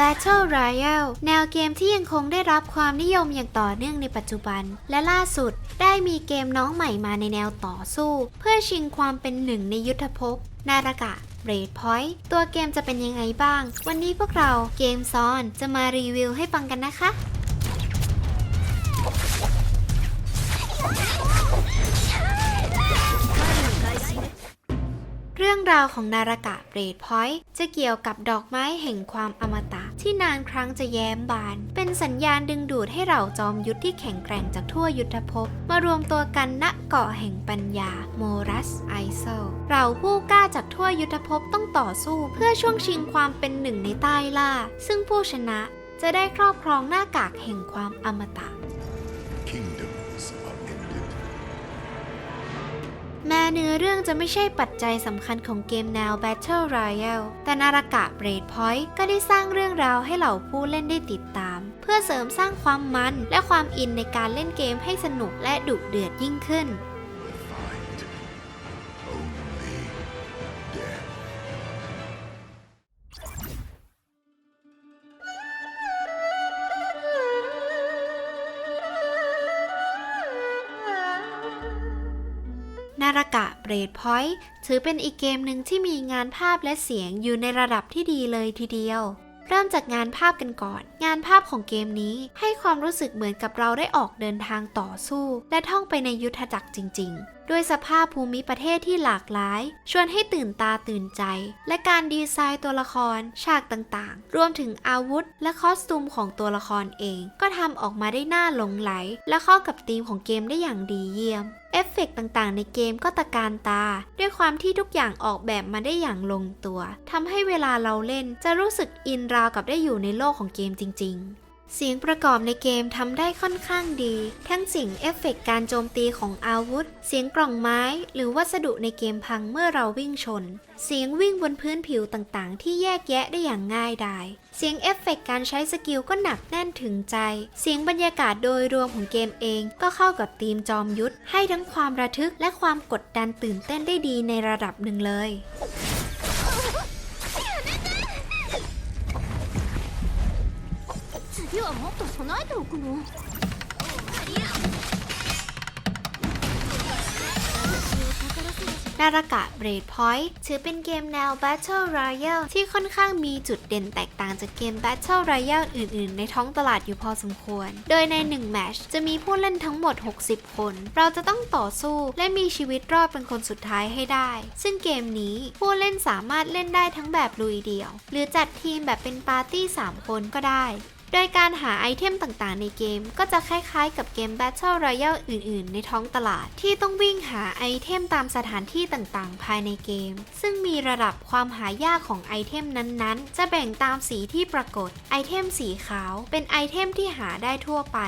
Battle Royale แนวเกมที่ยังคงได้รับความนิยมอย่างต่อเนื่องในปัจจุบัน และล่าสุดได้มีเกมน้องใหม่มาในแนวต่อสู้ เพื่อชิงความเป็นหนึ่งในยุทธภพนารากะเรดพอยต์ตัวเกมจะเป็นยังไงบ้าง วันนี้พวกเราเกมซอนจะมารีวิวให้ฟังกันนะคะเรื่องราวของนารากะเรดพอยต์จะเกี่ยวกับดอกไม้แห่งความอมตะ ที่นานครั้งจะแย้มบาน เป็นสัญญาณดึงดูดให้เหล่าจอมยุทธที่แข็งแกร่งจากทั่วยุทธภพ มารวมตัวกันณเกาะแห่งปัญญา โมรัสไอเซลเราผู้กล้าจากทั่วยุทธภพต้องต่อสู้เพื่อช่วงชิงความเป็นหนึ่งในใต้ล่า ซึ่งผู้ชนะจะได้ครอบครองหน้ากากแห่งความอมตะ Kingdom แม้เนื้อเรื่องจะไม่ใช่ปัจจัยสำคัญของเกมแนว Battle Royale แต่นารากะ Braid Point ก็ได้สร้างเรื่องราวให้เหล่าผู้เล่นได้ติดตาม เพื่อเสริมสร้างความมันและความอินในการเล่นเกมให้สนุกและดุเดือดยิ่งขึ้น นารากะเบรดพอยต์ถือเป็นอีกเกมหนึ่งที่มีงานภาพและเสียงอยู่ในระดับที่ดีเลยทีเดียว เริ่มจากงานภาพกันก่อน งานภาพของเกมนี้ให้ความรู้สึกเหมือนกับเราได้ออกเดินทางต่อสู้ และท่องไปในยุทธจักรจริงๆ ด้วยสภาพภูมิประเทศที่หลากหลาย ชวนให้ตื่นตาตื่นใจ และการดีไซน์ตัวละคร ฉากต่างๆ รวมถึงอาวุธ และคอสตูมของตัวละครเอง ก็ทำออกมาได้น่าหลงไหล และเข้ากับธีมของเกมได้อย่างดีเยี่ยมเอฟเฟกต์ต่างๆ ในเกมก็ตะการตา ด้วยความที่ทุกอย่างออกแบบมาได้อย่างลงตัว ทำให้เวลาเราเล่นจะรู้สึกอินราวกับได้อยู่ในโลกของเกมจริง ๆ เสียงประกอบในเกมทำได้ค่อนข้างดี ทั้งสียงเอฟเฟกต์การโจมตีของอาวุธ เสียงกล่องไม้ หรือวัสดุในเกมพังเมื่อเราวิ่งชน เสียงวิ่งบนพื้นผิวต่างๆ ที่แยกแยะได้อย่างง่ายดาย เสียงเอฟเฟกต์การใช้สกิลก็หนักแน่นถึงใจ เสียงบรรยากาศโดยรวมของเกมเอง ก็เข้ากับธีมจอมยุทธให้ทั้งความระทึกและความกดดันตื่นเต้นได้ดีในระดับหนึ่งเลย 次はもっと備えておくの นารากะเบรดพอยต์ถือเป็นเกมแนว Battle Royale ที่ค่อนข้างมีจุดเด่นแตกต่างจากเกม Battle Royale อื่นๆ ในท้องตลาดอยู่พอสมควร โดยใน1แมตช์จะมีผู้เล่นทั้งหมด 60 คน เราจะต้องต่อสู้และมีชีวิตรอดเป็นคนสุดท้ายให้ได้ ซึ่งเกมนี้ผู้เล่นสามารถเล่นได้ทั้งแบบลุยเดี่ยว หรือจัดทีมแบบเป็นปาร์ตี้ 3 คนก็ได้ โดยการหาไอเทมต่างๆในเกมก็จะคล้ายๆ กับเกม Battle Royale อื่นๆ ในท้องตลาด ที่ต้องวิ่งหาไอเทมตามสถานที่ต่างๆ ภายในเกม ซึ่งมีระดับความหายากของไอเทมนั้นๆ จะแบ่งตามสีที่ปรากฏ ไอเทมสีขาวเป็นไอเทมที่หาได้ทั่วไป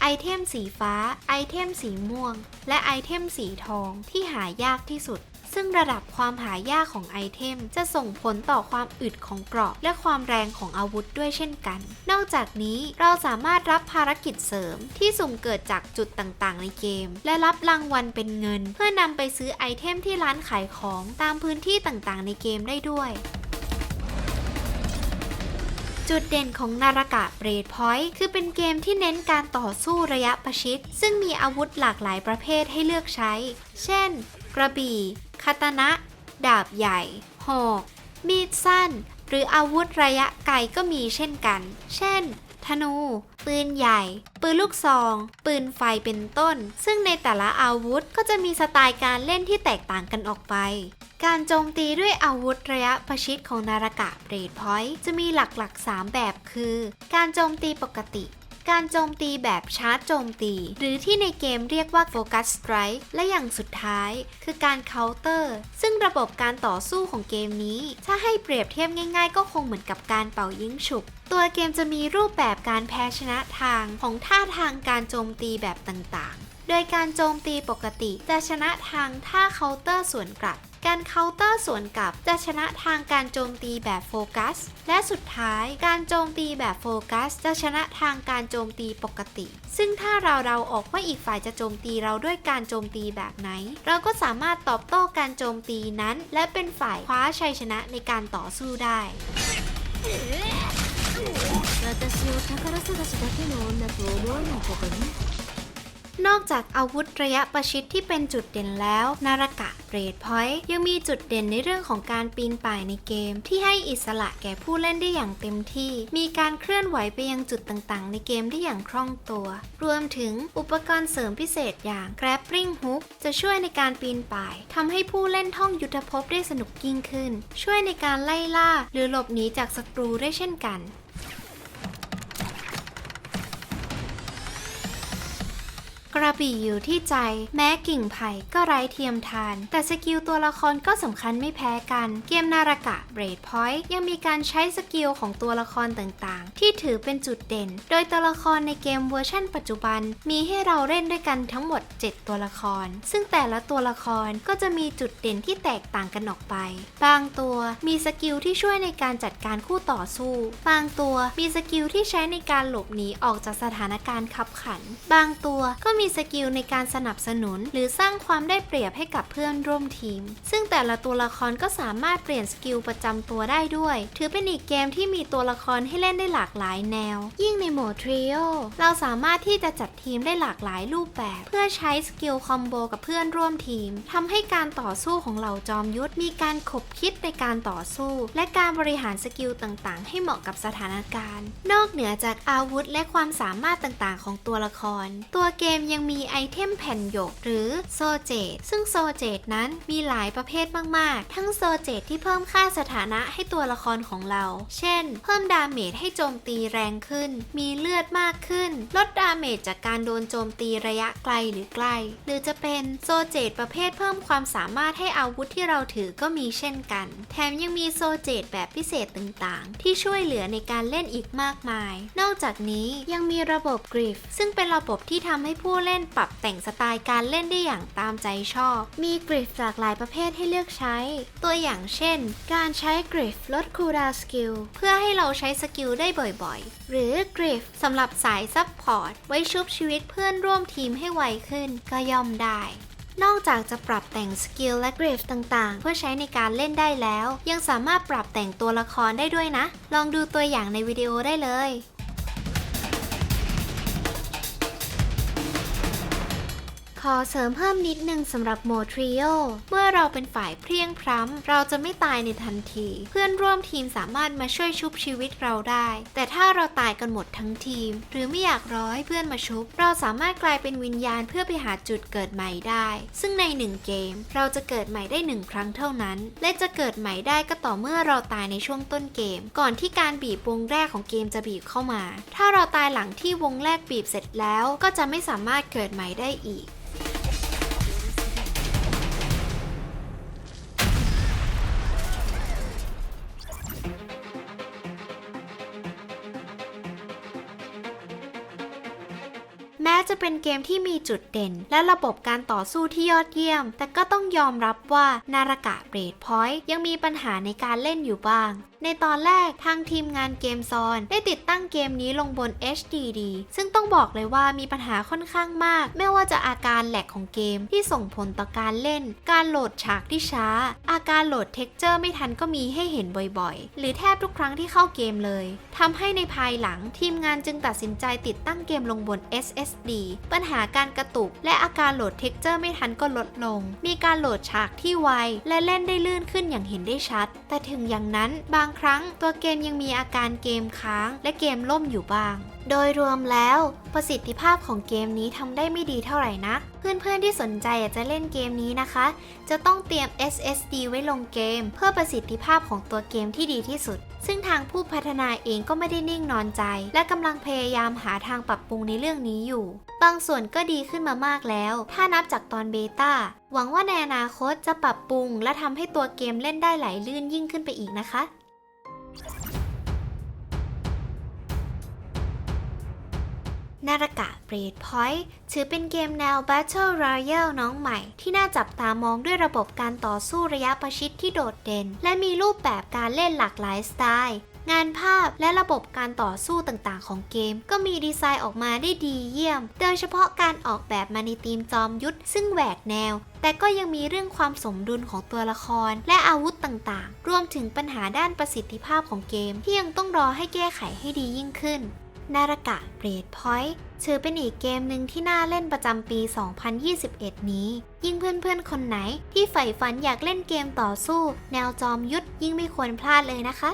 ไอเทมสีฟ้า ไอเทมสีม่วง และไอเทมสีทองที่หายากที่สุด ซึ่งระดับความหายากของไอเทม จะส่งผลต่อความอึดของเกราะ และความแรงของอาวุธด้วยเช่นกัน นอกจากนี้เราสามารถรับภารกิจเสริมที่สุ่มเกิดจากจุดต่างๆ ในเกม และรับรางวัลเป็นเงิน เพื่อนำไปซื้อไอเทมที่ร้านขายของตามพื้นที่ต่างๆ ในเกมได้ด้วยจุดเด่นของนารากะเบรดพอยต์คือเป็นเกมที่เน้นการต่อสู้ระยะประชิด ซึ่งมีอาวุธหลากหลายประเภทให้เลือกใช้ เช่น กระบี่ คาตนะ ดาบใหญ่ หอก มีดสั้น หรืออาวุธระยะไกลก็มีเช่นกัน เช่น ธนู ปืนใหญ่ ปืนลูกซอง ปืนไฟเป็นต้น ซึ่งในแต่ละอาวุธก็จะมีสไตล์การเล่นที่แตกต่างกันออกไปการโจมตีด้วยอาวุธระยะประชิดของนารากะเบรดพอยต์จะมีหลักๆ 3 แบบคือ การโจมตีปกติ การโจมตีแบบชาร์จโจมตี หรือที่ในเกมเรียกว่าโฟกัสสไตร์และอย่างสุดท้าย คือการเคาน์เตอร์ ซึ่งระบบการต่อสู้ของเกมนี้ ถ้าให้เปรียบเทียบง่าย ๆ ก็คงเหมือนกับการเป่ายิงฉุบ ตัวเกมจะมีรูปแบบการแพ้ชนะทางของท่าทางการโจมตีแบบต่างๆ โดยการโจมตีปกติจะชนะทางท่าเคาน์เตอร์สวนกลับ การเคาน์เตอร์สวนกลับจะชนะทางการโจมตีแบบโฟกัส และสุดท้ายการโจมตีแบบโฟกัส จะชนะทางการโจมตีปกติ ซึ่งถ้าเราเราออกว่าอีกฝ่ายจะโจมตีเราด้วยการโจมตีแบบไหน เราก็สามารถตอบโต้การโจมตีนั้น และเป็นฝ่ายคว้าชัยชนะในการต่อสู้ได้ 私を宝探しだけの女と思わないことね นอกจากอาวุธระยะประชิดที่เป็นจุดเด่นแล้ว นารากะเบรดพอยต์ยังมีจุดเด่นในเรื่องของการปีนป่ายในเกม ที่ให้อิสระแก่ผู้เล่นได้อย่างเต็มที่ มีการเคลื่อนไหวไปยังจุดต่างๆ ในเกมได้อย่างคล่องตัว รวมถึงอุปกรณ์เสริมพิเศษอย่าง grappling hook จะช่วยในการปีนป่ายทำให้ผู้เล่นท่องยุทธภพได้สนุกยิ่งขึ้น ช่วยในการไล่ล่า หรือหลบหนีจากศัตรูได้เช่นกัน ระบี่อยู่ที่ใจ แม้กิ่งไผ่ก็ไร้เทียมทาน แต่สกิลตัวละครก็สำคัญไม่แพ้กัน เกมนารากะเบรดพอยต์ยังมีการใช้สกิลของตัวละครต่างๆ ที่ถือเป็นจุดเด่น โดยตัวละครในเกมเวอร์ชั่นปัจจุบัน มีให้เราเล่นด้วยกันทั้งหมด 7 ตัวละคร ซึ่งแต่ละตัวละครก็จะมีจุดเด่นที่แตกต่างกันออกไป บางตัวมีสกิลที่ช่วยในการจัดการคู่ต่อสู้ บางตัวมีสกิลที่ใช้ในการหลบหนีออกจากสถานการณ์ขับขัน บางตัวก็มีสกิลในการสนับสนุน หรือสร้างความได้เปรียบให้กับเพื่อนร่วมทีม ซึ่งแต่ละตัวละครก็สามารถเปลี่ยนสกิลประจำตัวได้ด้วย ถือเป็นอีกเกมที่มีตัวละครให้เล่นได้หลากหลายแนว ยิ่งในโหมดทริโอเราสามารถที่จะจัดทีมได้หลากหลายรูปแบบ เพื่อใช้สกิลคอมโบกับเพื่อนร่วมทีมทำให้การต่อสู้ของเหล่าจอมยุทธมีการขบคิดในการต่อสู้ และการบริหารสกิลต่างๆ ให้เหมาะกับสถานการณ์ นอกเหนือจากอาวุธและความสามารถต่างๆ ของตัวละคร ตัวเกมยังมีไอเทมแผ่นหยกหรือโซเจตซึ่งโซเจตนั้นมีหลายประเภทมากๆ ทั้งโซเจตที่เพิ่มค่าสถานะให้ตัวละครของเรา เช่น เพิ่มดาเมจให้โจมตีแรงขึ้น มีเลือดมากขึ้น ลดดาเมจจากการโดนโจมตีระยะไกลหรือใกล้ หรือจะเป็นโซเจตประเภทเพิ่มความสามารถให้อาวุธที่เราถือก็มีเช่นกัน แถมยังมีโซเจตแบบพิเศษต่างๆ ที่ช่วยเหลือในการเล่นอีกมากมาย นอกจากนี้ยังมีระบบกริฟซึ่งเป็นระบบที่ทำให้ผู้เล่นปรับแต่งสไตล์การเล่นได้อย่างตามใจชอบ มีกริฟหลากหลายประเภทให้เลือกใช้ ตัวอย่างเช่น การใช้กริฟลดคูลดาวสกิลเพื่อให้เราใช้สกิลได้บ่อยๆ หรือกริฟสำหรับสายซับพอร์ตไว้ชุบชีวิตเพื่อนร่วมทีมให้ไวขึ้นก็ย่อมได้นอกจากจะปรับแต่งสกิลและกริฟต่างๆ เพื่อใช้ในการเล่นได้แล้ว ยังสามารถปรับแต่งตัวละครได้ด้วยนะ ลองดูตัวอย่างในวิดีโอได้เลย ขอเสริมเพิ่มนิดนึงสำหรับโมทริโอเมื่อเราเป็นฝ่ายเพียงพร้ำเราจะไม่ตายในทันที เพื่อนร่วมทีมสามารถมาช่วยชุบชีวิตเราได้ แต่ถ้าเราตายกันหมดทั้งทีม หรือไม่อยากรอให้เพื่อนมาชุบ เราสามารถกลายเป็นวิญญาณเพื่อไปหาจุดเกิดใหม่ได้ ซึ่งในหนึ่งเกม เราจะเกิดใหม่ได้หนึ่งครั้งเท่านั้น และจะเกิดใหม่ได้ก็ต่อเมื่อเราตายในช่วงต้นเกม ก่อนที่การบีบวงแรกของเกมจะบีบเข้ามา ถ้าเราตายหลังที่วงแรกบีบเสร็จแล้ว ก็จะไม่สามารถเกิดใหม่ได้อีก แม้จะเป็นเกมที่มีจุดเด่น และระบบการต่อสู้ที่ยอดเยี่ยม แต่ก็ต้องยอมรับว่า นารากะเบรดพอยต์ยังมีปัญหาในการเล่นอยู่บ้าง ในตอนแรกทางทีมงานเกมซอนได้ติดตั้งเกมนี้ลงบน HDD ซึ่งต้องบอกเลยว่ามีปัญหาค่อนข้างมาก ไม่ว่าจะอาการแหลกของเกมที่ส่งผลต่อการเล่น การโหลดฉากที่ช้า อาการโหลดเท็กเจอร์ไม่ทันก็มีให้เห็นบ่อยๆ หรือแทบทุกครั้งที่เข้าเกมเลยทำให้ในภายหลังทีมงานจึงตัดสินใจติดตั้งเกมลงบน SSD ปัญหาการกระตุก และอาการโหลดเท็กเจอร์ไม่ทันก็ลดลง มีการโหลดฉากที่ไวและเล่นได้ลื่นขึ้นอย่างเห็นได้ชัด แต่ถึงอย่างนั้นบางครั้งตัวเกมยังมีอาการเกมค้าง และเกมล่มอยู่บ้าง โดยรวมแล้วประสิทธิภาพของเกมนี้ทำได้ไม่ดีเท่าไหร่นัก เพื่อนๆที่สนใจอยากจะเล่นเกมนี้นะคะ จะต้องเตรียม SSD ไว้ลงเกม เพื่อประสิทธิภาพของตัวเกมที่ดีที่สุด ซึ่งทางผู้พัฒนาเองก็ไม่ได้นิ่งนอนใจ และกำลังพยายามหาทางปรับปรุงในเรื่องนี้อยู่ บางส่วนก็ดีขึ้นมามากแล้ว ถ้านับจากตอนเบต้าหวังว่าในอนาคตจะปรับปรุง และทำให้ตัวเกมเล่นได้ไหลลื่นยิ่งขึ้นไปอีกนะคะ นารากะเบรดพอยต์ถือเป็นเกมแนว Battle Royale น้องใหม่ ที่น่าจับตามองด้วยระบบการต่อสู้ระยะประชิดที่โดดเด่น และมีรูปแบบการเล่นหลากหลายสไตล์งานภาพและระบบการต่อสู้ต่างๆ ของเกม ก็มีดีไซน์ออกมาได้ดีเยี่ยม โดยเฉพาะการออกแบบมาในธีมจอมยุทธซึ่งแหวกแนว แต่ก็ยังมีเรื่องความสมดุลของตัวละคร และอาวุธต่างๆ รวมถึงปัญหาด้านประสิทธิภาพของเกม ที่ยังต้องรอให้แก้ไขให้ดียิ่งขึ้น นารากะเบรดพอยต์ถือเป็นอีกเกมหนึ่งที่น่าเล่นประจำปี 2021 นี้ ยิ่งเพื่อนๆ คนไหนที่ใฝ่ฝันอยากเล่นเกมต่อสู้ แนวจอมยุทธยิ่งไม่ควรพลาดเลยนะคะ